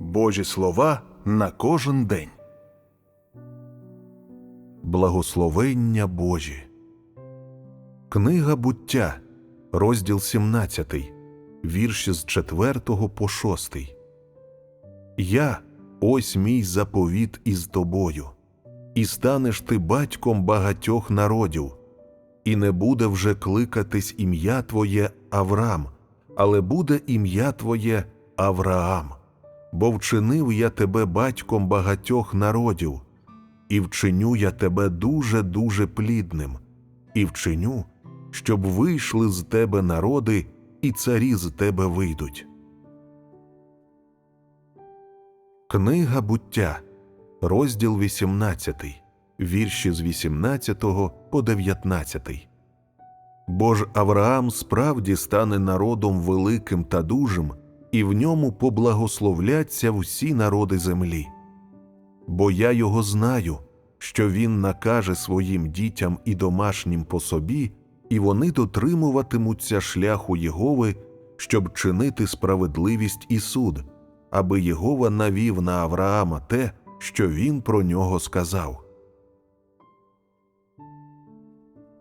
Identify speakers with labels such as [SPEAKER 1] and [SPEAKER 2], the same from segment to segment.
[SPEAKER 1] Божі слова на кожен день. Благословення Божі. Книга буття, розділ 17, вірші з 4 по 6. Я ось мій заповіт із тобою, і станеш ти батьком багатьох народів, і не буде вже кликатись ім'я Твоє Авраам, але буде ім'я Твоє Авраам, бо вчинив я тебе батьком багатьох народів, і вчиню я тебе дуже дуже плідним, і вчиню, щоб вийшли з тебе народи, і царі з тебе вийдуть. Книга буття, розділ 18, вірші з 18 по 19. Бо ж Авраам справді стане народом великим та дужим, і в ньому поблагословляться всі народи землі. Бо я його знаю, що він накаже своїм дітям і домашнім по собі, і вони дотримуватимуться шляху Єгови, щоб чинити справедливість і суд, аби Єгова навів на Авраама те, що він про нього сказав.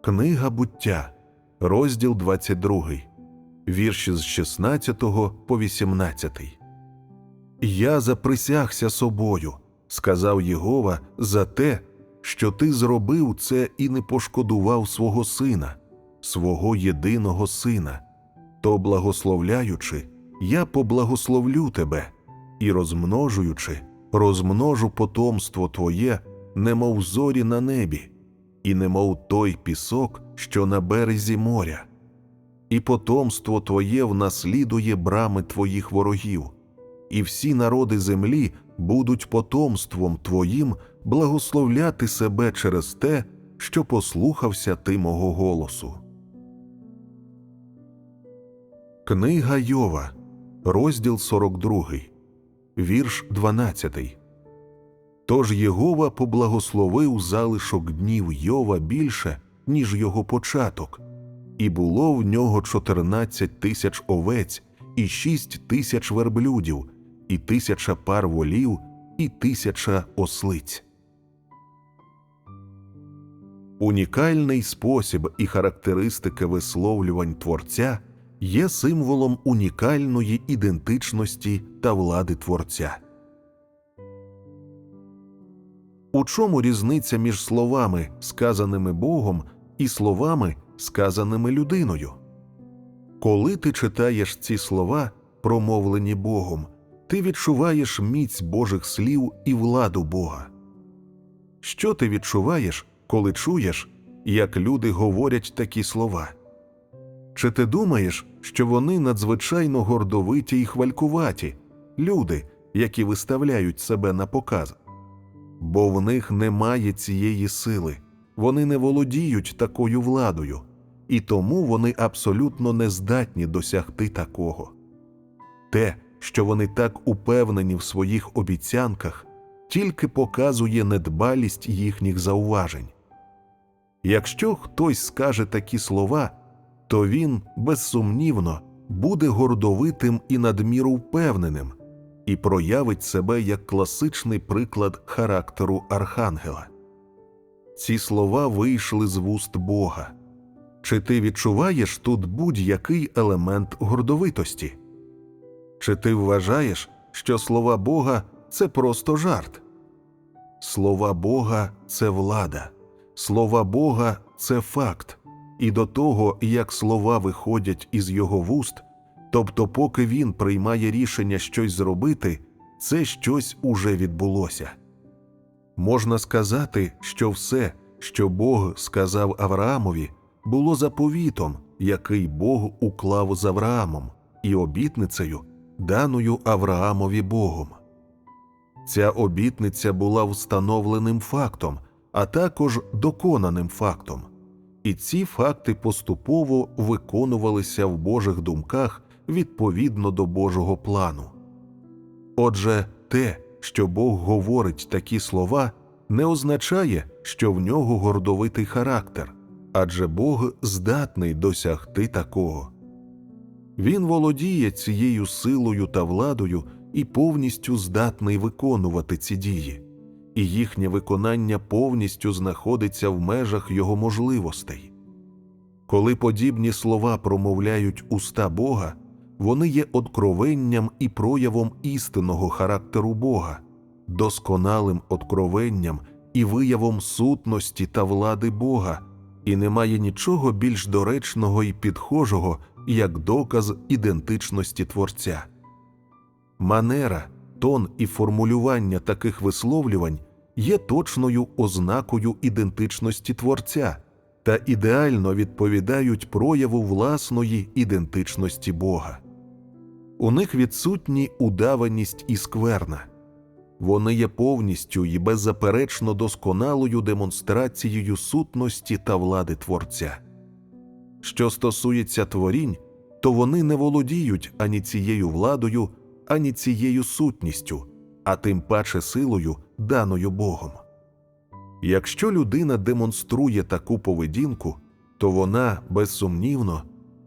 [SPEAKER 1] Книга буття, розділ 22, вірші з 16 по 18. Я заприсягся собою, сказав Єгова, за те, що ти зробив це і не пошкодував свого сина, свого єдиного сина, то благословляючи, я поблагословлю тебе, і розмножуючи, розмножу потомство твоє, немов зорі на небі, і немов той пісок, що на березі моря, і потомство твоє внаслідує брами твоїх ворогів, і всі народи землі будуть потомством твоїм благословляти себе через те, що послухався ти мого голосу. Книга Йова, розділ 42, вірш 12. Тож Єгова поблагословив залишок днів Йова більше, ніж його початок, і було в нього чотирнадцять тисяч овець, і шість тисяч верблюдів, і тисяча пар волів, і тисяча ослиць. Унікальний спосіб і характеристики висловлювань творця є символом унікальної ідентичності та влади творця. У чому різниця між словами, сказаними Богом, і словами, сказаними людиною? Коли ти читаєш ці слова, промовлені Богом, ти відчуваєш міць Божих слів і владу Бога. Що ти відчуваєш, коли чуєш, як люди говорять такі слова? Чи ти думаєш, що вони надзвичайно гордовиті і хвалькуваті, люди, які виставляють себе на показ? Бо в них немає цієї сили, вони не володіють такою владою, і тому вони абсолютно не здатні досягти такого. Те, що вони так упевнені в своїх обіцянках, тільки показує недбалість їхніх зауважень. Якщо хтось скаже такі слова, то він безсумнівно буде гордовитим і надміру впевненим і проявить себе як класичний приклад характеру архангела. Ці слова вийшли з вуст Бога. Чи ти відчуваєш тут будь-який елемент гордовитості? Чи ти вважаєш, що слова Бога це просто жарт? Слова Бога це влада, слова Бога це факт, і до того, як слова виходять із його вуст, тобто, поки він приймає рішення щось зробити, це щось уже відбулося. Можна сказати, що все, що Бог сказав Авраамові, було заповітом, який Бог уклав з Авраамом, і обітницею, даною Авраамові Богом. Ця обітниця була встановленим фактом, а також доконаним фактом, і ці факти поступово виконувалися в Божих думках відповідно до Божого плану. Отже, те, що Бог говорить такі слова, не означає, що в нього гордовитий характер, адже Бог здатний досягти такого. Він володіє цією силою та владою і повністю здатний виконувати ці дії, і їхнє виконання повністю знаходиться в межах його можливостей. Коли подібні слова промовляють уста Бога, вони є откровенням і проявом істинного характеру Бога, досконалим откровенням і виявом сутності та влади Бога, і немає нічого більш доречного і підхожого, як доказ ідентичності Творця. Манера, тон і формулювання таких висловлювань є точною ознакою ідентичності Творця та ідеально відповідають прояву власної ідентичності Бога. У них відсутні удаваність і скверна. Вони є повністю і беззаперечно досконалою демонстрацією сутності та влади Творця. Що стосується творінь, то вони не володіють ані цією владою, ані цією сутністю, а тим паче силою, даною Богом. Якщо людина демонструє таку поведінку, то вона, безсумнівно,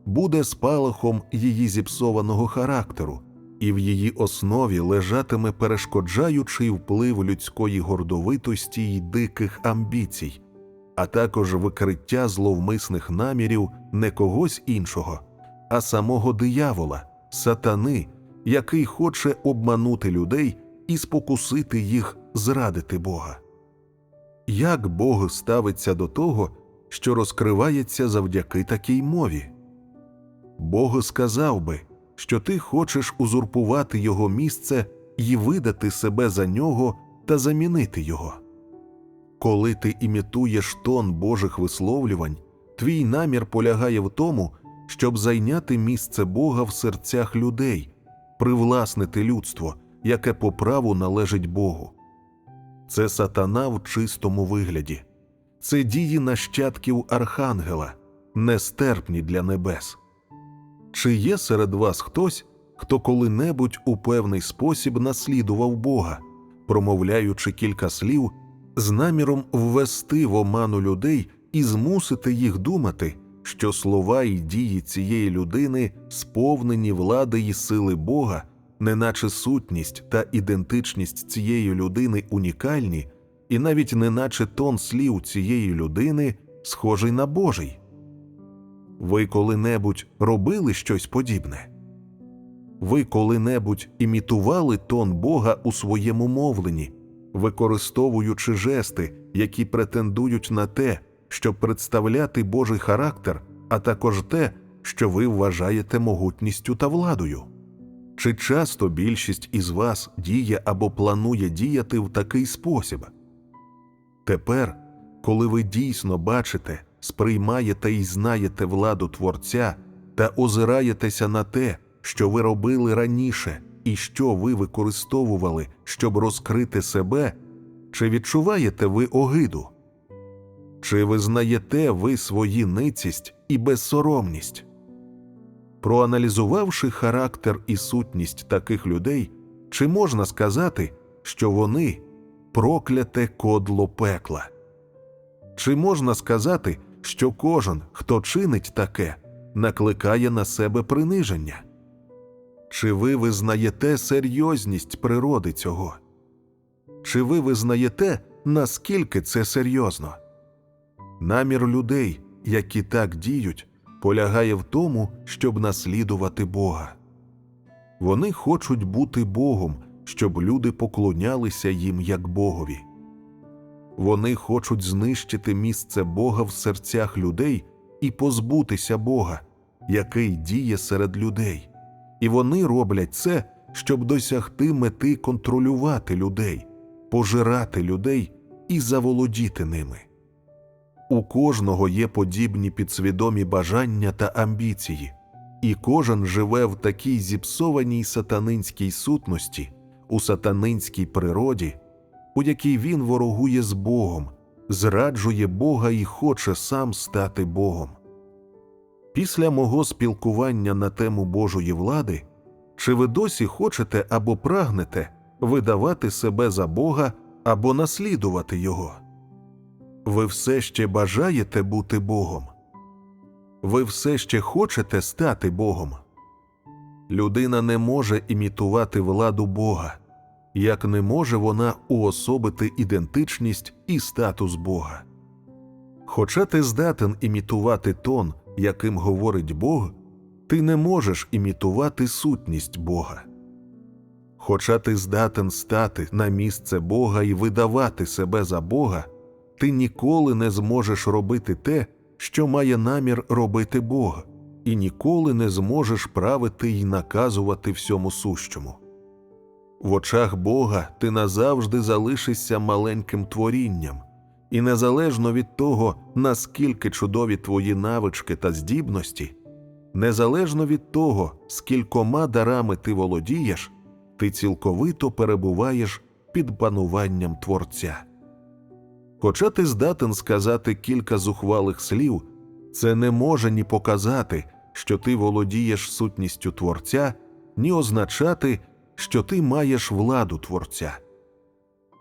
[SPEAKER 1] буде спалахом її зіпсованого характеру, і в її основі лежатиме перешкоджаючий вплив людської гордовитості й диких амбіцій, а також викриття зловмисних намірів не когось іншого, а самого диявола, сатани, який хоче обманути людей і спокусити їх зрадити Бога. Як Бог ставиться до того, що розкривається завдяки такій мові? Бог сказав би, що ти хочеш узурпувати його місце і видати себе за нього та замінити його. Коли ти імітуєш тон Божих висловлювань, твій намір полягає в тому, щоб зайняти місце Бога в серцях людей, привласнити людство, яке по праву належить Богу. Це сатана в чистому вигляді, це дії нащадків архангела, нестерпні для небес. Чи є серед вас хтось, хто коли-небудь у певний спосіб наслідував Бога, промовляючи кілька слів з наміром ввести в оману людей і змусити їх думати, що слова і дії цієї людини сповнені влади й сили Бога, неначе сутність та ідентичність цієї людини унікальні, і навіть неначе тон слів цієї людини схожий на Божий? Ви коли-небудь робили щось подібне? Ви коли-небудь імітували тон Бога у своєму мовленні, використовуючи жести, які претендують на те, щоб представляти Божий характер, а також те, що ви вважаєте могутністю та владою? Чи часто більшість із вас діє або планує діяти в такий спосіб? Тепер, коли ви дійсно бачите, сприймаєте і знаєте владу Творця та озираєтеся на те, що ви робили раніше і що ви використовували, щоб розкрити себе, чи відчуваєте ви огиду? Чи визнаєте ви свої ницість і безсоромність? Проаналізувавши характер і сутність таких людей, чи можна сказати, що вони прокляте кодло пекла? Чи можна сказати, що кожен, хто чинить таке, накликає на себе приниження? Чи ви визнаєте серйозність природи цього? Чи ви визнаєте, наскільки це серйозно? Намір людей, які так діють, полягає в тому, щоб наслідувати Бога. Вони хочуть бути Богом, щоб люди поклонялися їм як Богові. Вони хочуть знищити місце Бога в серцях людей і позбутися Бога, який діє серед людей, і вони роблять це, щоб досягти мети контролювати людей, пожирати людей і заволодіти ними. У кожного є подібні підсвідомі бажання та амбіції, і кожен живе в такій зіпсованій сатанинській сутності, у сатанинській природі, у якій він ворогує з Богом, зраджує Бога і хоче сам стати Богом. Після мого спілкування на тему Божої влади, чи ви досі хочете або прагнете видавати себе за Бога або наслідувати Його? Ви все ще бажаєте бути Богом? Ви все ще хочете стати Богом? людина не може імітувати владу Бога, як не може вона уособити ідентичність і статус Бога. Хоча ти здатен імітувати тон, яким говорить Бог, ти не можеш імітувати сутність Бога. Хоча ти здатен стати на місце Бога і видавати себе за Бога, ти ніколи не зможеш робити те, що має намір робити Бог, і ніколи не зможеш правити й наказувати всьому сущому. В очах Бога ти назавжди залишишся маленьким творінням, і незалежно від того, наскільки чудові твої навички та здібності, незалежно від того, скількома дарами ти володієш, ти цілковито перебуваєш під пануванням Творця. Хоча ти здатен сказати кілька зухвалих слів, це не може ні показати, що ти володієш сутністю Творця, ні означати, що ти маєш владу Творця.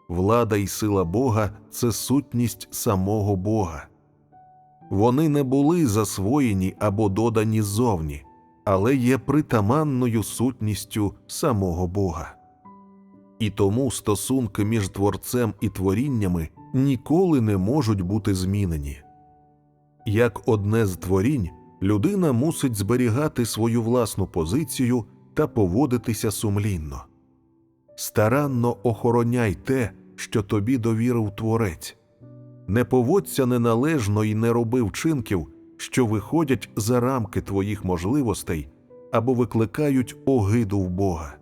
[SPEAKER 1] Влада і сила Бога це сутність самого Бога. Вони не були засвоєні або додані ззовні, але є притаманною сутністю самого Бога. І тому стосунки між творцем і творіннями ніколи не можуть бути змінені. Як одне з творінь, людина мусить зберігати свою власну позицію та поводитися сумлінно. Старанно охороняй те, що тобі довірив творець. Не поводься неналежно і не роби вчинків, що виходять за рамки твоїх можливостей або викликають огиду в Бога.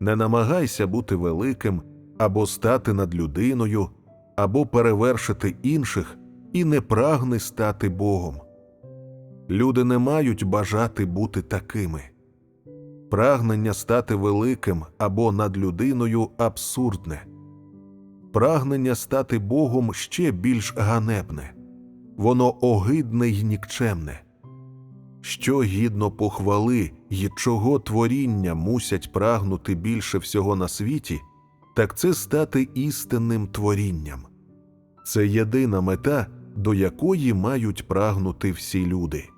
[SPEAKER 1] Не намагайся бути великим або стати над людиною, або перевершити інших і не прагни стати Богом. Люди не мають бажати бути такими. Прагнення стати великим або над людиною абсурдне. Прагнення стати Богом ще більш ганебне, воно огидне й нікчемне. Що гідно похвали й чого творіння мусять прагнути більше всього на світі, так це стати істинним творінням. Це єдина мета, до якої мають прагнути всі люди.